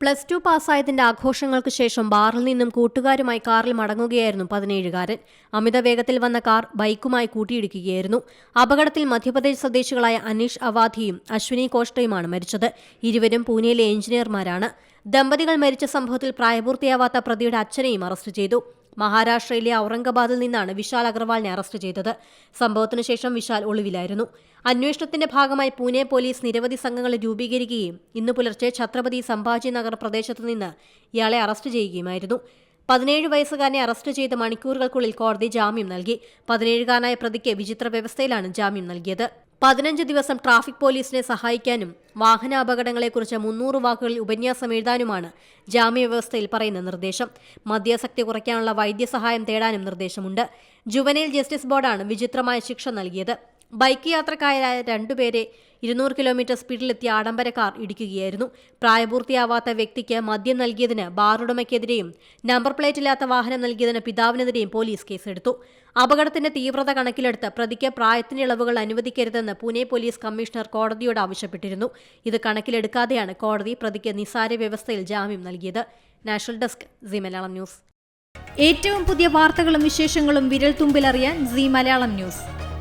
Plus two പാസ്സായതിന്റെ ആഘോഷങ്ങൾക്ക് ശേഷം ബാറിൽ നിന്നും കൂട്ടുകാരുമായി കാറിൽ മടങ്ങുകയായിരുന്നു പതിനേഴുകാരൻ. അമിത വേഗത്തിൽ വന്ന കാർ ബൈക്കുമായി കൂട്ടിയിടിക്കുകയായിരുന്നു. അപകടത്തിൽ മധ്യപ്രദേശ് സ്വദേശികളായ അനീഷ് അവാധിയും അശ്വിനി കോഷ്ടയുമാണ് മരിച്ചത്. ഇരുവരും പൂനെയിലെ എഞ്ചിനീയർമാരാണ്. ദമ്പതികൾ മരിച്ച സംഭവത്തിൽ പ്രായപൂർത്തിയാവാത്ത പ്രതിയുടെ അച്ഛനെയും അറസ്റ്റ് ചെയ്തു. മഹാരാഷ്ട്രയിലെ ഔറംഗാബാദിൽ നിന്നാണ് വിശാൽ അഗർവാളിനെ അറസ്റ്റ് ചെയ്തത്. സംഭവത്തിന് ശേഷം വിശാൽ ഒളിവിലായിരുന്നു. അന്വേഷണത്തിന്റെ ഭാഗമായി പൂനെ പോലീസ് നിരവധി സംഘങ്ങളെ രൂപീകരിക്കുകയും ഇന്ന് പുലർച്ചെ ഛത്രപതി സംഭാജി നഗർ പ്രദേശത്തു നിന്ന് ഇയാളെ അറസ്റ്റ് ചെയ്യുകയുമായിരുന്നു. പതിനേഴ് വയസ്സുകാരനെ അറസ്റ്റ് ചെയ്ത മണിക്കൂറുകൾക്കുള്ളിൽ കോടതി ജാമ്യം നൽകി. പതിനേഴുകാരനായ പ്രതിക്ക് വിചിത്ര വ്യവസ്ഥയിലാണ് ജാമ്യം നൽകിയത്. പതിനഞ്ച് ദിവസം ട്രാഫിക് പോലീസിനെ സഹായിക്കാനും വാഹനാപകടങ്ങളെക്കുറിച്ച് മുന്നൂറ് വാക്കുകളിൽ ഉപന്യാസം എഴുതാനുമാണ് ജാമ്യവ്യവസ്ഥയിൽ പറയുന്ന നിർദ്ദേശം. മദ്യാസക്തി കുറയ്ക്കാനുള്ള വൈദ്യസഹായം തേടാനും നിർദ്ദേശമുണ്ട്. ജുവനൈൽ ജസ്റ്റിസ് ബോർഡാണ് വിചിത്രമായ ശിക്ഷ നൽകിയത്. ബൈക്ക് യാത്രക്കാരായ രണ്ടുപേരെ ഇരുന്നൂറ് കിലോമീറ്റർ സ്പീഡിലെത്തിയ ആഡംബര കാർ ഇടിക്കുകയായിരുന്നു. പ്രായപൂർത്തിയാവാത്ത വ്യക്തിക്ക് മദ്യം നൽകിയതിന് ബാറുടമയ്ക്കെതിരെയും നമ്പർ പ്ലേറ്റില്ലാത്ത വാഹനം നൽകിയതിന് പിതാവിനെതിരെയും പോലീസ് കേസെടുത്തു. അപകടത്തിന്റെ തീവ്രത കണക്കിലെടുത്ത് പ്രതിക്ക് പ്രായത്തിന്റെ ഇളവുകൾ അനുവദിക്കരുതെന്ന് പൂനെ പോലീസ് കമ്മീഷണർ കോടതിയോട് ആവശ്യപ്പെട്ടിരുന്നു. ഇത് കണക്കിലെടുക്കാതെയാണ് കോടതി പ്രതിക്ക് നിസാര വ്യവസ്ഥയിൽ ജാമ്യം നൽകിയത്. National desk Zee Malayalam news. ഏറ്റവും പുതിയ വാർത്തകളും വിശേഷങ്ങളും വിരൽ തുമ്പിലറിയാൻ സി മലയാളം ന്യൂസ്.